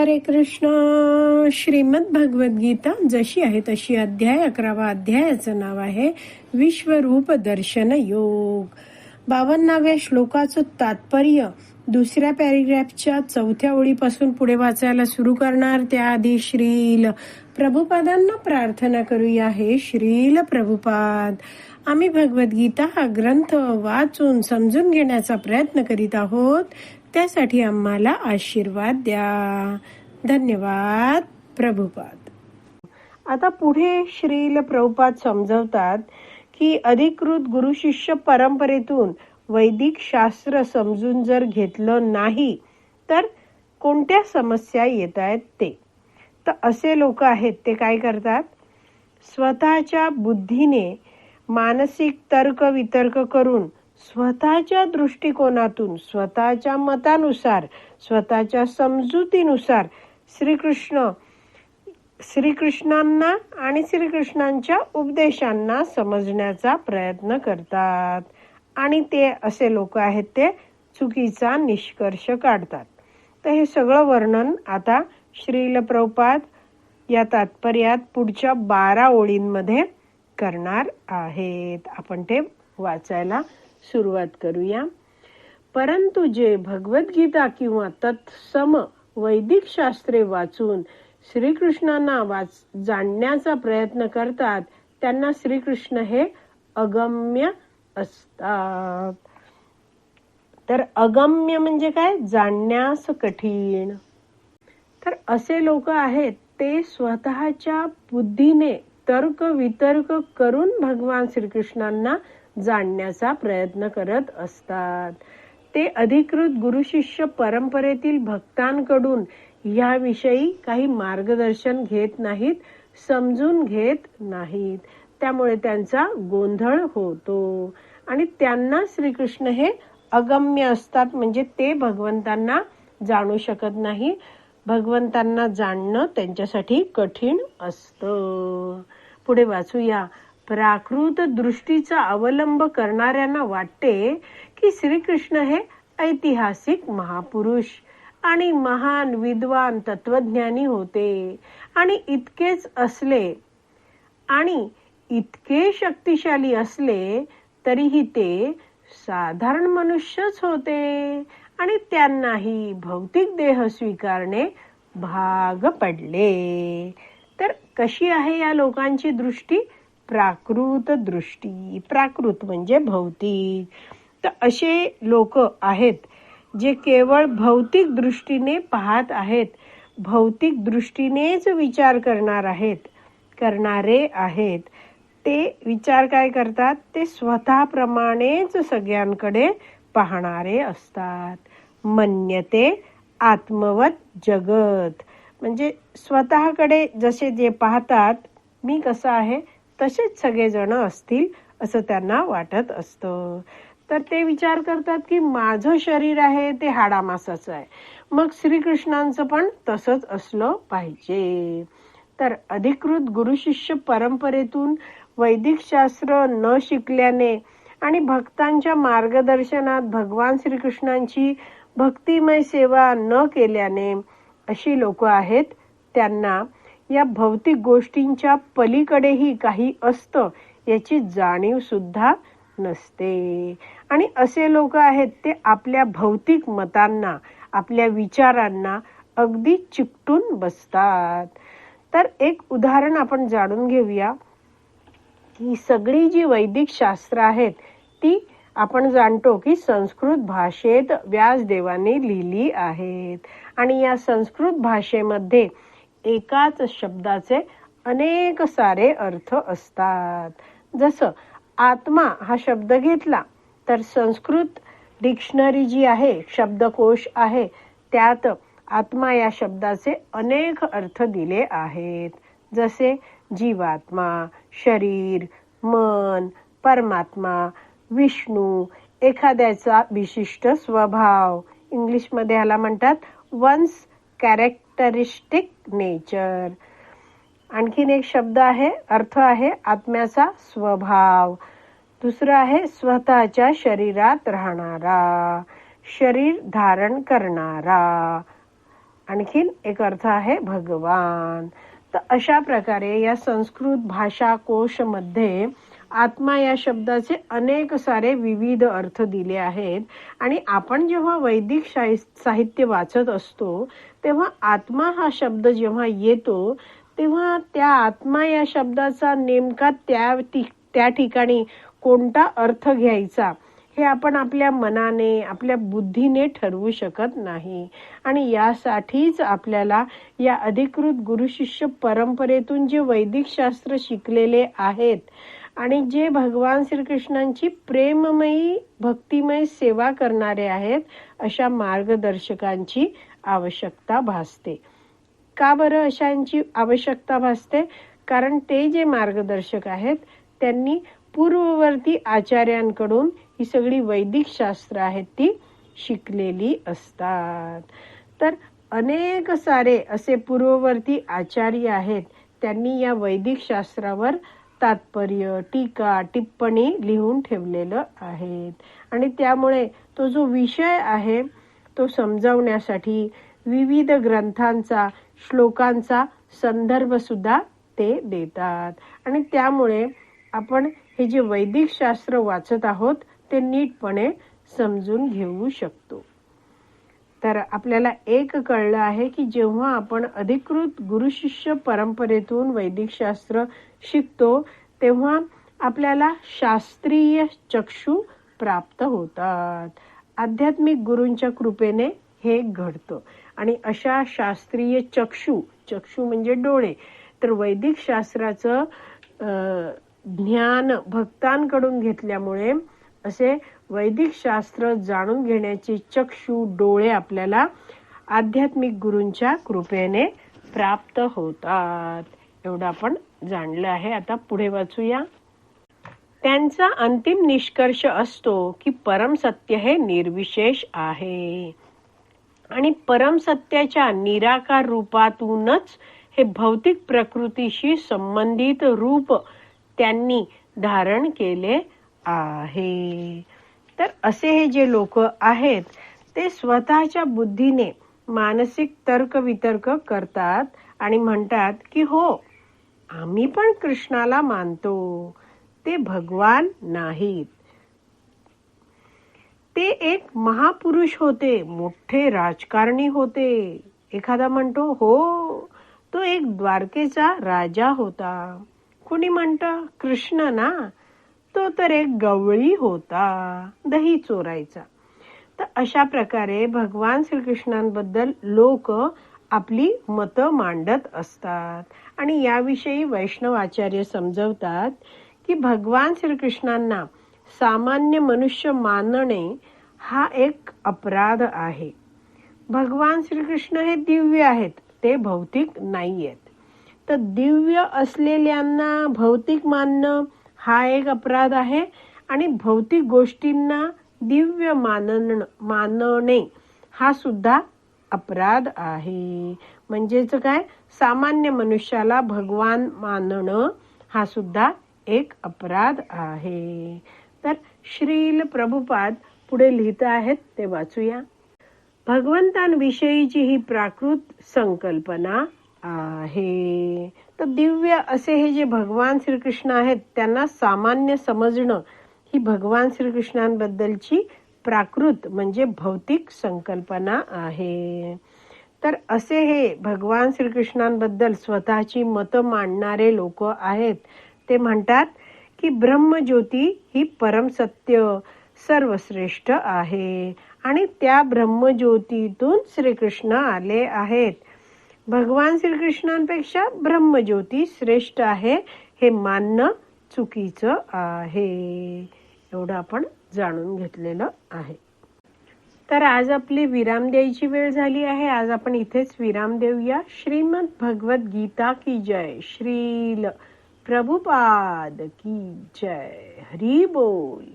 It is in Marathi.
हरे कृष्ण. श्रीमद भगवद गीता जशी आहे तशी अध्याय अकरावा अध्यायाचं नाव आहे विश्वरूप दर्शन योग. बावन्नाव्या श्लोकाचं तात्पर्य दुसऱ्या पॅरेग्राफच्या चौथ्या ओळीपासून पुढे वाचायला सुरू करणार त्याआधी श्रील. प्रभुपादांना प्रार्थना करूया हे श्रील प्रभुपाद. आम्ही भगवद्गीता हा ग्रंथ वाचून समजून घेण्याचा प्रयत्न करीत आहोत. त्यासाठी आम्हाला आशीर्वाद द्या. धन्यवाद प्रभुपाद. आता पुढे श्रील प्रभुपाद समजवतात की अधिकृत गुरु शिष्य परंपरेतून वैदिक शास्त्र समजून जर घेतलं नाही तर कोणत्या समस्या येत आहेत ते? तर असे लोक आहेत ते काय करतात? स्वतःच्या बुद्धीने मानसिक तर्क वितर्क करून स्वतःच्या दृष्टिकोनातून स्वतःच्या मतानुसार स्वतःच्या समजुतीनुसार श्रीकृष्ण श्रीकृष्णांना आणि श्रीकृष्णांच्या उपदेशांना समजण्याचा प्रयत्न करतात. आणि ते असे लोक आहेत ते चुकीचा निष्कर्ष काढतात. तर हे सगळं वर्णन आता श्रील प्रभुपाद या तात्पर्यात पुढच्या बारा ओळींमध्ये करणार आहेत. आपण ते वाचायला सुरुवात करूया. परंतु जे भगवद्गीता किंवा तत्सम वैदिक शास्त्रे वाचून श्रीकृष्णांना वाच जाणण्याचा प्रयत्न करतात त्यांना श्रीकृष्ण हे अगम्य असतात. तर अगम्य म्हणजे काय? जाणण्यास कठीण. तर असे लोक आहेत ते स्वतःच्या बुद्धीने तर्क वितर्क करून भगवान श्रीकृष्णांना जाणण्याचा प्रयत्न करत असतात. ते अधिकृत गुरु शिष्य परंपरेतील भक्तांकडून याविषयी काही मार्गदर्शन घेत नाहीत समजून घेत नाहीत. त्यामुळे त्यांचा गोंधळ होतो. आणि त्यांना श्रीकृष्ण हे अगम्य असतात म्हणजे ते भगवंतांना जाणू शकत नाही. भगवंतांना जाणणं त्यांच्यासाठी कठीण असतं. पुढे वाचूया. प्राकृत दृष्टीचा अवलंब करणाऱ्यांना वाटते की श्रीकृष्ण हे ऐतिहासिक महापुरुष आणि महान विद्वान तत्वज्ञानी होते आणि इतकेच असले आणि इतके शक्तिशाली असले तरीही ते साधारण मनुष्यच होते आणि त्यांनाही भौतिक देह स्वीकारणे भाग पडले. तर कशी आहे या लोकांची दृष्टी? प्राकृत दृष्टी प्राकृत म्हणजे भौतिक. तर असे लोक आहेत जे केवळ भौतिक दृष्टीने पाहत आहेत. भौतिक दृष्टीनेच विचार करणार आहेत. करणारे आहेत. ते विचार काय करतात? ते स्वतःप्रमाणेच सगळ्यांकडे पाहणारे असतात. मन्यते आत्मवत जगत. म्हणजे स्वतःकडे जसे जे पाहतात मी कसं आहे? तसेच सगळेजण असतील असं त्यांना वाटत असतं. तर ते विचार करतात की माझं शरीर आहे ते हाडामासाचं आहे. मग श्रीकृष्णांचं पण तसंच असलं पाहिजे. तर अधिकृत गुरुशिष्य परंपरेतून वैदिक शास्त्र न शिकल्याने आणि भक्तांच्या मार्गदर्शनात भगवान श्रीकृष्णांची भक्तिमय सेवा न केल्याने अशी लोक आहेत त्यांना या भौतिक गोष्टींच्या पलीकडेही काही असतं याची जाणीव सुद्धा नसते. आणि असे लोक आहेत ते आपल्या भौतिक मतांना आपल्या विचारांना अगदी चिकटून बसतात. तर एक उदाहरण आपण जाणून घेऊया. की सगळी जी वैदिक शास्त्र आहेत ती आपण जाणतो की संस्कृत भाषेत व्यासदेवाने लिहिली आहेत. आणि या संस्कृत भाषेमध्ये एकाच शब्दाचे अनेक सारे अर्थ असतात. जसं आत्मा हा शब्द घेतला तर संस्कृत डिक्शनरी जी आहे शब्दकोश आहे त्यात आत्मा या शब्दाचे अनेक अर्थ दिले आहेत. जसे जीवात्मा शरीर मन परमात्मा विष्णू एखाद्याचा विशिष्ट स्वभाव. इंग्लिशमध्ये ह्याला म्हणतात वन्स कॅरेक्टरिस्टिक नेचर आणखीन एक शब्द आहे अर्थ आहे आत्म्याचा स्वभाव. दुसरं आहे स्वतःच्या शरीरात राहणारा शरीर धारण करणारा. आणखीन एक अर्थ आहे भगवान. तर अशा प्रकारे या संस्कृत भाषा कोशमध्ये मध्ये आत्मा या शब्दाचे अनेक सारे विविध अर्थ दिले आहेत. आणि आपण जेव्हा वैदिक शाहि- साहित्य वाचत असतो तेव्हा आत्मा हा शब्द जेव्हा येतो तेव्हा त्या आत्मा या शब्दाचा नेमका त्या त्या ठिकाणी कोणता अर्थ घ्यायचा हे आपण आपल्या मनाने आपल्या बुद्धीने ठरवू शकत नाही. आणि यासाठीच आपल्याला या अधिकृत गुरुशिष्य परंपरेतून जे वैदिक शास्त्र शिकलेले आहेत आणि जे भगवान श्रीकृष्णांची प्रेममयी भक्तिमय सेवा करणारे आहेत अशा मार्गदर्शकांची आवश्यकता भासते. का बरं अशांची आवश्यकता भासते? कारण ते जे मार्गदर्शक आहेत त्यांनी पूर्ववर्ती आचार्यांकडून ही सगळी वैदिक शास्त्र आहेत ती शिकलेली असतात. तर अनेक सारे असे पूर्ववर्ती आचार्य आहेत त्यांनी या वैदिक शास्त्रावर तात्पर्य टीका टिप्पणी लिहून ठेवलेलं आहेत आणि त्यामुळे तो जो विषय आहे तो समजावण्यासाठी विविध ग्रंथांचा श्लोकांचा संदर्भ सुद्धा ते देतात. आणि त्यामुळे आपण हे जे वैदिक शास्त्र वाचत आहोत ते नीटपणे समजून घेऊ शकतो. तर आपल्याला एक कळलं आहे की जेव्हा आपण अधिकृत गुरुशिष्य परंपरेतून वैदिक शास्त्र शिकतो तेव्हा आपल्याला शास्त्रीय चक्षु प्राप्त होतात. आध्यात्मिक गुरूंच्या कृपेने हे घडतं. आणि अशा शास्त्रीय चक्षु चक्षु म्हणजे डोळे तर वैदिक शास्त्राचं ज्ञान भक्तांकडून घेतल्यामुळे असे वैदिक शास्त्र जाणून घेण्याचे चक्षु डोळे आपल्याला आध्यात्मिक गुरूंच्या कृपेने प्राप्त होतात. एवढं आपण जाणलं आहे. आता पुढे वाचूया. त्यांचा अंतिम निष्कर्ष असतो की परम सत्य हे निर्विशेष आहे. आणि परम सत्याच्या निराकार रूपातूनच हे भौतिक प्रकृतीशी संबंधित रूप त्यांनी धारण केले आहे. तर असे हे जे लोक आहेत ते स्वतःच्या बुद्धीने मानसिक तर्क वितर्क करतात आणि म्हणतात की हो आम्ही पण कृष्णाला मानतो. ते भगवान नाहीत. ते एक महापुरुष होते मोठे राजकारणी होते. एखादा म्हणतो हो तो एक द्वारकेचा राजा होता. कुणी म्हणत कृष्ण ना तो तर एक गवळी होता दही चोरायचा. तर अशा प्रकारे भगवान श्रीकृष्णांबद्दल लोक आपली मतं मांडत असतात. आणि याविषयी वैष्णव आचार्य समजवतात की भगवान श्रीकृष्णांना सामान्य मनुष्य मानणे हा एक अपराध आहे. भगवान श्रीकृष्ण हे दिव्य आहेत ते भौतिक नाही आहेत तर दिव्य असलेल्यांना भौतिक मानणं हा एक अपराध आहे आणि भौतिक गोष्टींना दिव्य मानन मानणे हा सुद्धा अपराध आहे. म्हणजेच काय? सामान्य मनुष्याला भगवान मानणं हा सुद्धा एक अपराध आहे. तर श्रील प्रभुपाद पुढे लिहित आहेत ते वाचूया. भगवंतांविषयीची ही प्राकृत संकल्पना आहे. तर दिव्य असे हे जे भगवान श्रीकृष्ण आहेत त्यांना सामान्य समजणं ही भगवान श्रीकृष्णांबद्दलची प्राकृत म्हणजे भौतिक संकल्पना आहे. तर असे हे भगवान श्रीकृष्णांबद्दल स्वतःची मतं मांडणारे लोक आहेत. ते म्हणतात की ब्रह्मज्योती ही परमसत्य सर्वश्रेष्ठ आहे. आणि त्या ब्रह्मज्योतीतून श्रीकृष्ण आले आहेत. भगवान श्रीकृष्णांपेक्षा ब्रह्मज्योती श्रेष्ठ आहे हे मानणं चुकीचं आहे. एवढं आपण जाणून घेतलेलं आहे. तर आज आपली विराम द्यायची वेळ झाली आहे. आज आपण इथेच विराम देऊया. श्रीमद भगवत गीता की जय. श्रील प्रभुपाद की जय. हरी बोल.